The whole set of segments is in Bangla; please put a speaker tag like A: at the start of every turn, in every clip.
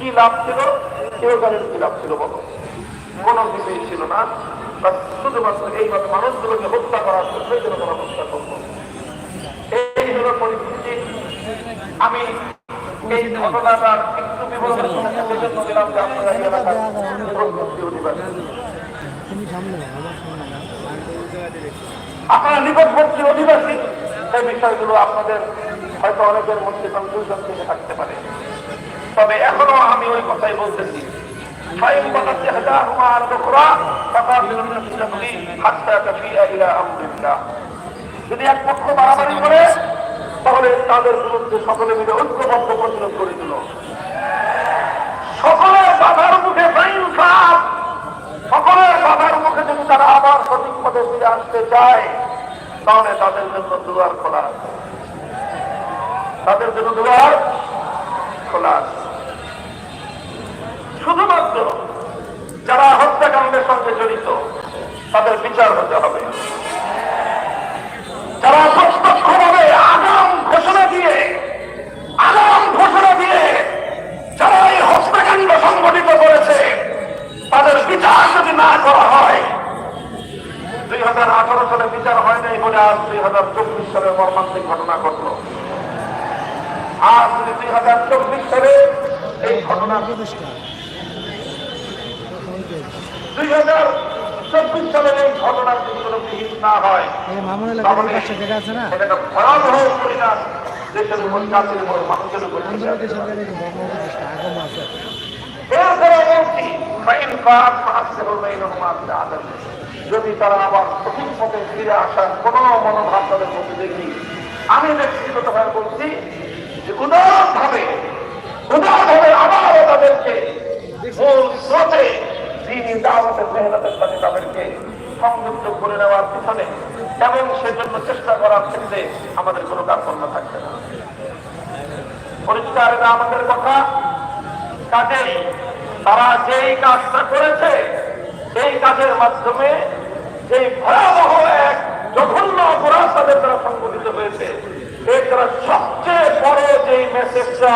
A: কি লাভ ছিল? কেউ জানেন কি লাভ ছিল বলো। কোনো কিছুই ছিল না। শুধুমাত্র এইভাবে মানুষগুলোকে হত্যা করার জন্যই যেন তারা হত্যা করব এই হলো পরিস্থিতি। আমি এই ঘটনাটার একটু বিবরণ দিলাম যে আপনারা এই এলাকার আপনারা নিকটবর্তী অধিবাসী। এই বিষয়গুলো আপনাদের হয়তো অনেকের মধ্যে কনফিউশন থেকে থাকতে পারে তবে এখনো আমি ওই কথাই বলতেছি فإن بغت إحداهما على الأخرى فقاتلوا التي تبغي حتى تفيء إلى أمر الله যদি এক পক্ষ বাড়াবাড়ি করে তাহলে তাদের বিরুদ্ধে সকলে মিলে ঐক্যবদ্ধ প্রতিরোধ করে দিল সকলের বাধার মুখে ফাইন খাপ সকলের বাধার মুখে যদি তারা আবার সঠিক পথে ফিরে আসতে চায় তাহলে তাদের জন্য দুয়ার খোলা আছে তাদের জন্য দুয়ার খোলা শুধুমাত্র যারা হত্যাকাণ্ডের সঙ্গে জড়িত, তাদের বিচার হতে হবে। যারা প্রত্যক্ষভাবে আগাম ঘোষণা দিয়ে, আগাম ঘোষণা দিয়ে যারা এই হত্যাকাণ্ড সংগঠিত করেছে, তাদের বিচার যদি না করা হয়, দুই হাজার আঠারো সালে বিচার হয় নাই বলে আজ দুই হাজার চব্বিশ সালে মর্মান্তিক ঘটনা ঘটলো। আজ যদি দুই হাজার চব্বিশ সালে এই ঘটনা দুই হাজার চব্বিশ সালের এই ঘটনার যদি কোনো বিহিত না? হয় ভয়াবহ পরিণাম দেশের উপর জাতির উপর মানুষের উপর। যদি তারা আবার সঠিক পথে ফিরে আসার কোন মনোভাব তাদের মধ্যে দেখি আমি ব্যক্তিগতভাবে বলছি যে উদার ভাবে আবারও তাদেরকে মূল স্রোতে দিনই দাওয়াতের মেহনতের সাথে তাদেরকে সংযুক্ত করে নেওয়ার পিছনে এবং সেজন্য চেষ্টা করার ক্ষেত্রে আমাদের কথা। কাজেই তারা যেই কাজটা করেছে এই কাজের মাধ্যমে এই ভয়াবহ এক জঘন্য অপরাধ তাদের দ্বারা সংঘটিত হয়েছে এর সবচেয়ে বড় যে মেসেজটা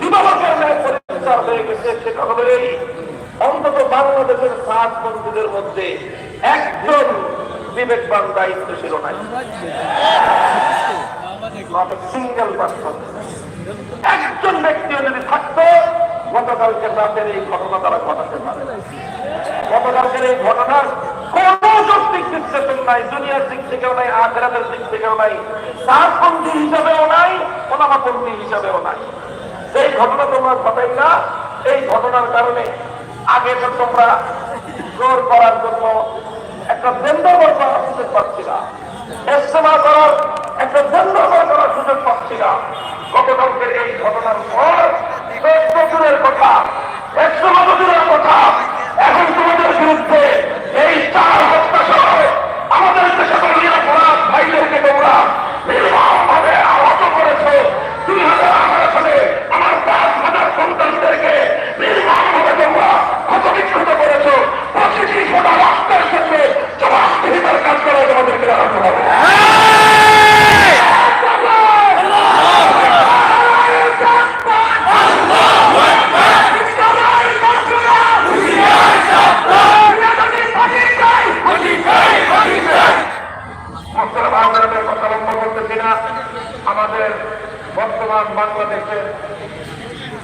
A: দিবালকের ন্যায় পরিষ্কার হয়ে গেছে, সেটা হলো এই, অন্তত বাংলাদেশের সাত বন্ধুদের মধ্যে একজন বিবেকবান দায়িত্বশীল নাই। সিঙ্গেল পার্সন একজন ব্যক্তিও যদি থাকতো, গতকালকে রাতের এই ঘটনা তারা ঘটাতে পারে। গতকালকের এই ঘটনার নাই, দুনিয়ার দিক থেকেও নাই দিক থেকেও নাই হিসাবেও নাই হিসাবেও নাই। ঘটনা তোমরা এই ঘটনার কারণে আগে তো তোমরা জোর করার জন্য একটা বেন্দবর করার সুযোগ পাচ্ছি না ইস্তেমা করার একটা বেন্দবর করার সুযোগ পাচ্ছি না গতকালকের এই ঘটনার পর দূরের কথা, একশো দূরের কথা এখন তোমাদের বিরুদ্ধে এই চার হত্যা সহ আমাদের যে সকল নিরাপরাধ ভাইদেরকে তোমরা নির্মমভাবে আহত করেছ দুই হাজার আঠারো সালে আমার পাঁচ হাজার সন্তানদেরকে নির্মমভাবে তোমরা ক্ষতবিক্ষত করেছ প্রতিটি গোটা রাষ্ট্রের ক্ষেত্রে জবাবদিহিতার কাজ করে তোমাদেরকে জানাতে হবে মুসলিম আন্দোলনের কথা লক্ষ্য করতেছি না আমাদের বর্তমান বাংলাদেশের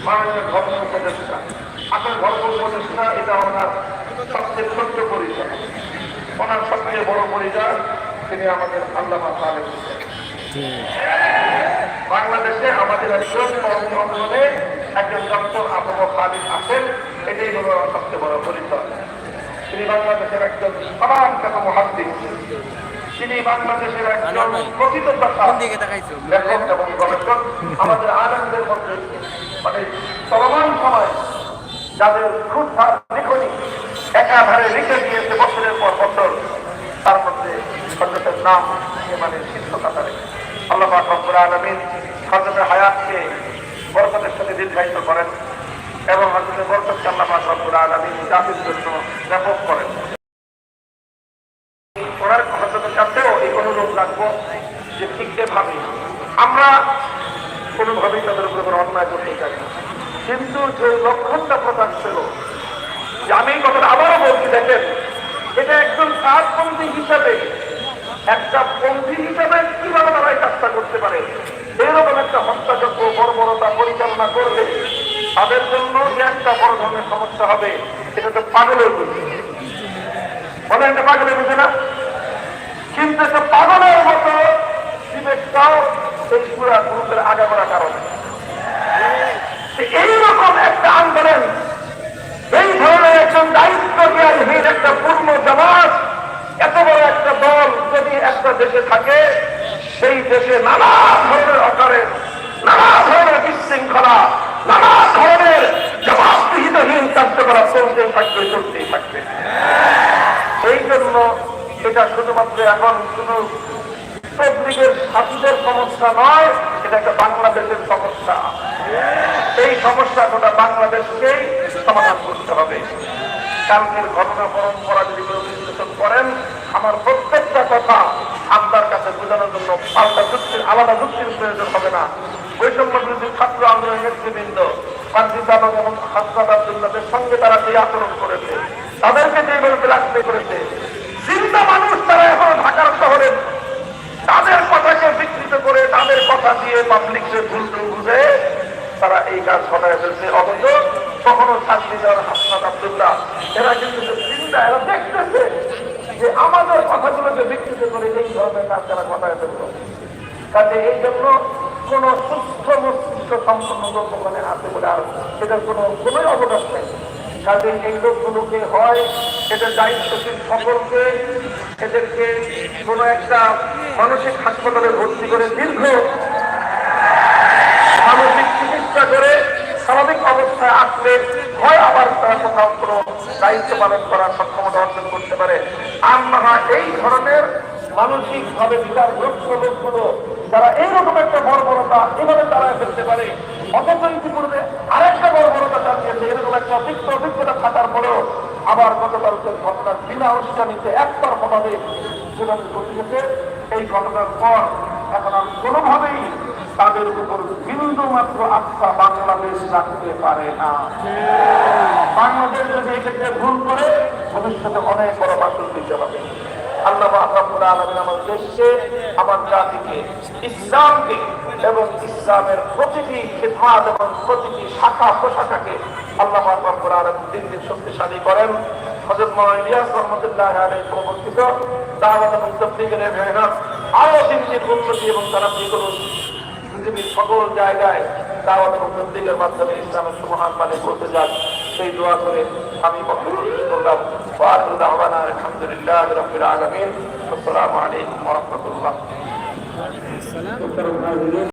A: মাননীয় ধর্ম উপদেষ্টা আসলে ধর্ম উপদেষ্টা এটা ওনার সবচেয়ে ছোট্ট পরিচয় ওনার সবচেয়ে বড় পরিচয় তিনি আমাদের আল্লামা সালেম বাংলাদেশে আমাদের একজন কর্মী একজন ডক্টর আবু খালিদ আছেন এটাই হলো ওনার সবচেয়ে বড় পরিচয় তিনি বাংলাদেশের একজন সমান খ্যাত মহাদ্দিক তিনি বাংলাদেশের একজন প্রকৃত লেখক এবং গবেষক। আমাদের আনন্দের মধ্যে মানে চলমান সময় যাদের খুঁজধার লিখনি একাধারে লিখে দিয়েছে বছরের বছর নাম মানে শীর্ষ কাতারে আল্লাহ রব্বুল আলমিন হজরতের হায়াতকে বরকতের সাথে দীর্ঘায়িত করেন এবং হজরতের বরকতকে আল্লাহ রব্বুল আলমিন জাতির জন্য ব্যাপক করেন। ওনার হজরতের কাছেও এই অনুরোধ রাখব যে ঠিক আমরা কোনোভাবেই তাদের উপরে কোনো অন্যায় করতে চাই কিন্তু যে লক্ষণটা প্রকাশ ছিল যে আমি আবারও বলছি দেখেন এটা একজন হিসাবে একটা পন্থী হিসাবে কীভাবে তারা এই কাজটা করতে পারে? এরকম একটা হত্যাযজ্ঞ বর্বরতা পরিচালনা করলে তাদের জন্য যে একটা বড় ধরনের সমস্যা হবে, সেটা তো পাগলের বুঝি। বলে একটা পাগলের বুঝে না কিন্তু একটা পাগলের মতো বিবেকটাও এই পুরা গ্রুপের আগে করার কারণে এইরকম একটা আন্দোলন এই ধরনের একজন দায়িত্ব জ্ঞানহীন একটা পূর্ণ জামাত এত বড় একটা দল যদি একটা দেশে থাকে, সেই দেশে নানা ধরনের অকারে নানা ধরনের বিশৃঙ্খলা, নানা ধরনের জবাবদিহিতহীন কার্যকলাপ চলতেই থাকবে চলতেই থাকবে। এই জন্য এটা শুধুমাত্র এখন শুধু তবলিগের ছাত্রদের সমস্যা নয়, এটা একটা বাংলাদেশের সমস্যা। এই সমস্যা গোটা বাংলাদেশকেই সমাধান করতে হবে। কালকের ঘটনা পরম্পরা যদি কেউ বিশ্লেষণ করেন আমার প্রত্যেকটা কথা আপনার কাছে বোঝানোর জন্য পাল্টা যুক্তির, আলাদা যুক্তির প্রয়োজন হবে না। বৈষম্য বিরোধী ছাত্র আন্দোলনের নেতৃবৃন্দ সঙ্গে তারা আচরণ করেছে। তাদেরকে বিরাস্ত করেছে। চিন্তা মানুষ তারা এখন তাদের বিকৃত করে, তাদের কথা দিয়ে বুঝে, তারা এই কাজ ঘটায় ফেলছে। অথচ কখনো শান্তি দেওয়ার এরা কিন্তু চিন্তা এরা দেখতেছে। যে আমাদের কথাগুলোকে বিকৃত করে এই ধরনের কাজ তারা ঘটায় ফেলল কাজে এই জন্য কোন সুস্থ মস্তিষ্ক সম্পন্ন লোক ওখানে আছে বলে আর সেটার কোনো কোনো অবকাশ নেই। কাজে এই লোকগুলোকে হয় এদের দায়িত্বশীল সকলকে, এদেরকে কোনো একটা মানসিক হাসপাতালে ভর্তি করে দীর্ঘ মানসিক চিকিৎসা করে স্বাভাবিক অবস্থায় আসলে হয় আবার তারা কোথাও কোনো দায়িত্ব পালন করার সক্ষমতা অর্জন করতে পারে। হয় এই ধরনের মানসিক ভাবে বিচারগ্রস্ত লোকগুলো, যারা এইরকম একটা বর্বরতা এভাবে তারা ফেলতে পারে, অথচ ইতিপূর্বে আরেকটা বর্বরতা চালিয়েছে, এরকম একটা অভিজ্ঞ অভিজ্ঞতা থাকার পরেও আবার গতকালকের ঘটনার বিনা অনুষ্ঠানিতে একবার ভাবে যেভাবে ঘটিয়েছে এই ঘটনার পর এখন আর কোনোভাবেই তাদের উপর বিন্দু মাত্র আস্থা বাংলাদেশ রাখতে পারে না। বাংলাদেশ যদি এক্ষেত্রে ভুল করে, ভবিষ্যতে অনেক বড় বাসল দিতে হবে আল্লাহ এবং আল্লাহ শক্তিশালী করেন। প্রবর্তিত আরও দিন উন্নতি এবং তারা করুন। পৃথিবীর সকল জায়গায় দাওয়াত এবং তবলিগের মাধ্যমে ইসলামের সুমহান মানে করতে যান সেই দোয়া করে আমি আলহামদুলিল্লাহ আসসালামু আলাইকুম ওয়া রাহমাতুল্লাহ।